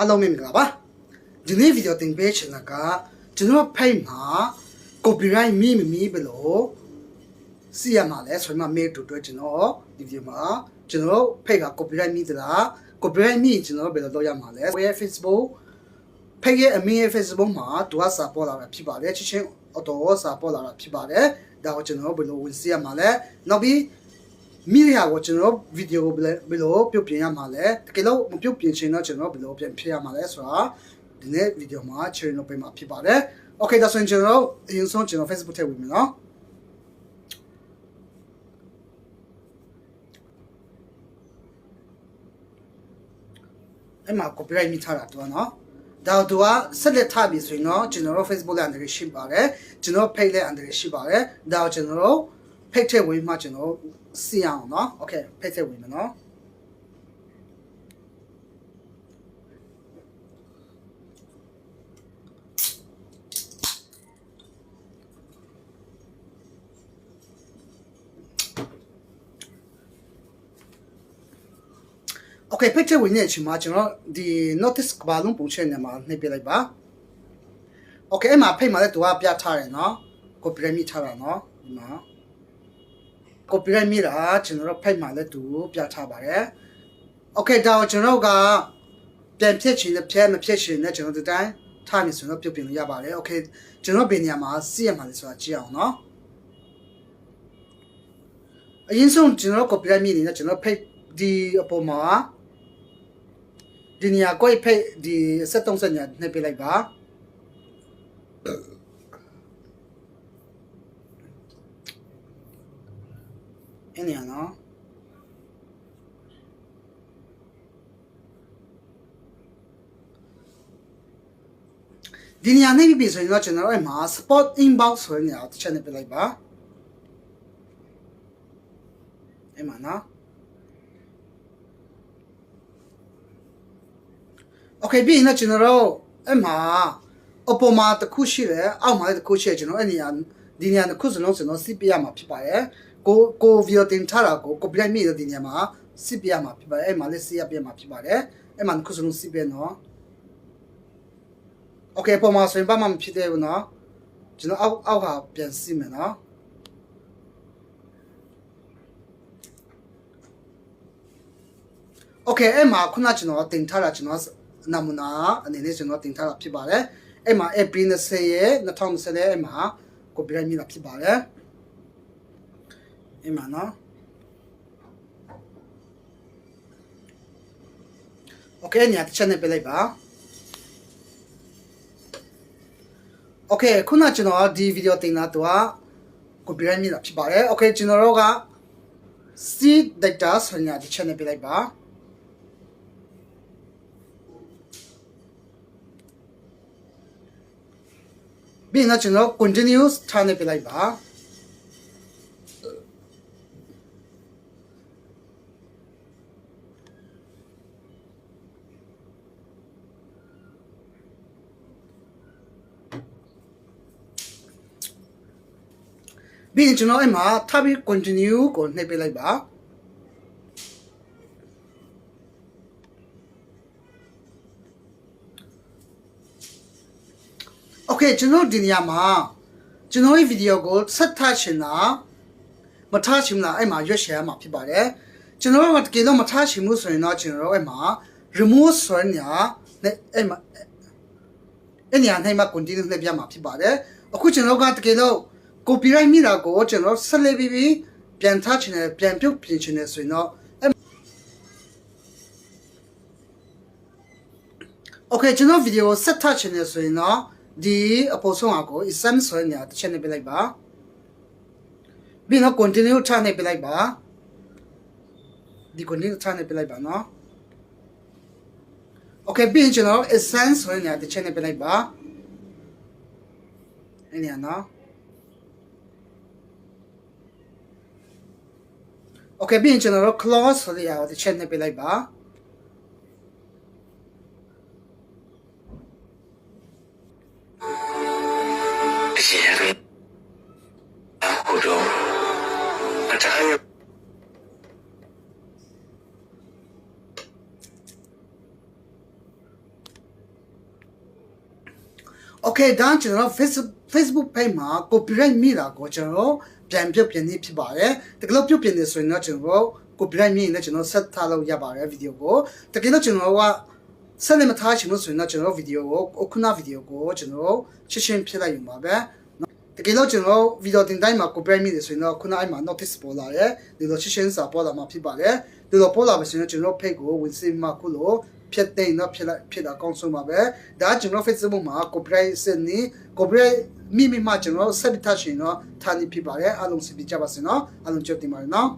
အားလုံးမင်္ဂလာပါဒီနေ့ဗီဒီယိုတင်ပေးချင်တာကကျွန်တော်ဖိတ်မှာ copyright မိမမိဘလို့စီရမှာလဲဆိုမှမေးတူတွေ့ကျွန်တော်ဒီဗီဒီယိုမှာကျွန်တော်ဖိတ်က copyright မိသလား copyright မိရင်ကျွန်တော်ဘယ်လိုလုပ်ရမှာလဲကိုရဲ့ Facebook ဖိတ်ရဲ့အမေရဲ့ Facebook မှာသူကစာပေါ်လာတာဖြစ်ပါတယ်ချက်ချင်းအတော်စာပေါ်လာတာဖြစ်ပါတယ်ဒါကိုကျွန်တော်ဘယ်လိုဝင်စီရမှာလဲနောက်ပြီး မိရကိုကျွန်တော်ဗီဒီယိုကိုဘယ်လိုပြုတ်ပြင်ရမှာလဲတကယ်လို့မပြုတ်ပြင်ချင်တော့ကျွန်တော်ဘယ်လိုပြင်ဖြစ်ရမှာလဲဆိုတာဒီနေ့ဗီဒီယိုမှာ share လုပ်ပေးမှာဖြစ်ပါတယ်။ Okay ဒါဆိုရင်ကျွန်တော်အရင်ဆုံးကျွန်တော် Facebook ထည့်ဝင်မယ်နော်။အဲ့မှာ copyright မိထားတာတူနော်။ဒါတော့သူကဆက်လက်ထားပြီဆိုရင်တော့ကျွန်တော်တို့ Facebook လည်း under ရှိပါတယ်။ကျွန်တော် page လည်း under ရှိပါတယ်။ဒါတော့ကျွန်တော်တို့ page ထည့်ဝင်မှကျွန်တော်စီအောင်နော်။ Okay page ထည့်ဝင်မယ်နော်။ Okay picture ဝင်နေတဲ့အချိန်မှာကျွန်တော်ဒီ notice ကဘာလုံးပုံချက်နေမှာနှိပ်ပြလိုက်ပါ Okay အဲ့မှာဖိတ်မှာလည်းသူကပြထားတယ်နော် copyright မိထားတာနော်ဒီမှာ copyright မိတာကျွန်တော်တို့ဖိတ်မှာလည်းသူပြထားပါတယ် Okay ဒါကိုကျွန်တော်တို့ကပြန်ဖြစ်ချင်တဲ့ဖြဲမဖြစ်ချင်တဲ့ကျွန်တော်တို့တိုင်းထားနေဆိုတော့ပြုတ်ပြင်လို့ရပါတယ် Okay ကျွန်တော်ဘယ်နေရာမှာစီးရမှာလဲဆိုတာကြည့်အောင်နော်အရင်ဆုံးကျွန်တော် copyright မိနေတဲ့ကျွန်တော်ဖိတ်ဒီအပေါ်မှာဒီနေရာကိုဖိတ်ဒီ73ညာနှိပ်ပြလိုက်ပါ အဲ့နေရာနော်ဒီနေရာနှိပ်ပြီးပြီဆိုရင်တော့ကျွန်တော်တို့အဲ့မှာ spot inbox ဆိုတဲ့နေရာကိုတစ်ချက်နှိပ်ပြလိုက်ပါအဲ့မှာနော် Okay ပြီးရင်တော့ကျွန်တော်တို့အဲ့မှာအပေါ်မှာတစ်ခုရှိတယ်အောက်မှာလည်းတစ်ခုရှိတယ်ကျွန်တော်အဲ့နေရာဒီနေရာတစ်ခုစလုံးကျွန်တော်စစ်ပြရမှာဖြစ်ပါတယ် ကိုကိုဗီဒီယိုတင်ထားတာကို copyright မိတဲ့ဒီနေရာမှာစစ်ပြရမှာဖြစ်ပါတယ်အဲ့မှာလည်းစစ်ရပြမှာဖြစ်ပါတယ်အဲ့မှာတစ်ခုစလုံးစစ်ပြနော် Okay အပေါ်မှာဆိုရင်ဘာမှမဖြစ်သေးဘူးနော်ကျွန်တော်အောက်အောက်ကပြန်စစ်မယ်နော် Okay အဲ့မှာခုနကျွန်တော်တင်ထားတာကျွန်တော်နမူနာအနေနဲ့ကျွန်တော်တင်ထားတာဖြစ်ပါတယ်အဲ့မှာ April 20ရဲ့2020ရဲ့အဲ့မှာ copyright မိတာဖြစ်ပါတယ် အဲ့မှာနော် Okay ညာတစ်ချက်နဲ့ပြလိုက်ပါ Okay ခုနကျွန်တော်ဒီဗီဒီယိုတင်တာတော့ copyright မိတာဖြစ်ပါတယ် Okay ကျွန်တော်တို့က seed data ဆိုညာတစ်ချက်နဲ့ပြလိုက်ပါပြီးရင်တော့ကျွန်တော် continuous ထားနေပြလိုက်ပါ ပြီးရင်ကျွန်တော်အဲ့မှာထပ်ပြီး continue ကိုနှိပ်ပြလိုက်ပါ โอเคကျွန်တော်ဒီနေရာမှာကျွန်တော်ရဲ့ဗီဒီယိုကိုဆက်ထားချင်တာမထားချင်တာအဲ့မှာရွက်ရှယ်ရမှာဖြစ်ပါတယ်ကျွန်တော်ကတကယ်လို့မထားချင်ဘူးဆိုရင်တော့ကျွန်တော်အဲ့မှာ remove ဆိုတဲ့နေရာနဲ့အဲ့မှာအဲ့နေရာနဲ့မှာ continue နဲ့ပြမှာဖြစ်ပါတယ်အခုကျွန်တော်ကတကယ်လို့ copyright မိတာကိုကျွန်တော်ဆက်လက်ပြီးပြီးပြန်ထချင်တယ်ပြန်ပြုတ်ပြင်ချင်တယ်ဆိုရင်တော့ Okay ကျွန်တော်ဗီဒီယိုဆက်ထချင်တယ်ဆိုရင်တော့ဒီအပေါ်ဆုံးအကို exam ဆိုရင်တစ်ချက်နေပြလိုက်ပါပြီးတော့ continue ချနေပြလိုက်ပါဒီ continue ချနေပြလိုက်ပါနော် Okay ပြီးရင်ကျွန်တော် essence ဆိုရင်တစ်ချက်နေပြလိုက်ပါအဲ့ဒီနော် Okay ပြီးရင်ကျွန်တော်တို့ clause ဆိုတဲ့နေရာကိုတစ်ချက်နဲ့ပြလိုက်ပါအရှင်ရအခုတော့အတိုင်းโ Okay ဒါကျွန်တော် Facebook Facebook page မှာ copyright မိတာကိုကျွန်တော် ပြန်ပြုတ်ပြင်နေဖြစ်ပါတယ်တကယ်လို့ပြုတ်ပြင်နေဆိုရင်တော့ကျွန်တော် copyright မိရင်လည်းကျွန်တော်ဆက်ထားလို့ရပါတယ်ဗီဒီယိုကိုတကယ်လို့ကျွန်တော်ကဆက်နေမထားချင်လို့ဆိုရင်တော့ကျွန်တော်ဗီဒီယိုကိုအခုနဗီဒီယိုကိုကျွန်တော်ရှင်းရှင်းဖြစ်လိုက်ယူပါပဲတကယ်လို့ကျွန်တော်ဗီဒီယိုတင်တိုင်းမှာ copyright မိတယ်ဆိုရင်တော့ခုနအဲ့မှာ notice ပေါ်လာတယ်ဒီလိုရှင်းရှင်းစာပေါ်လာမှာဖြစ်ပါတယ်ဒီလိုပေါ်လာပါဆိုရင်ကျွန်တော် page ကိုဝင်စီမှာခုလိုဖြစ်တဲ့တော့ဖြစ်လိုက်ဖြစ်တာကောင်းဆုံးပါပဲဒါကျွန်တော် Facebook မှာ copyright စနေ copyright မိမိမှကျွန်တော်ဆက်ပြီးထားရှင်တော့ဌာနေဖြစ်ပါတယ်အားလုံးစပြကြပါစေနော်အားလုံးကြိုတင်ပါတယ်နော်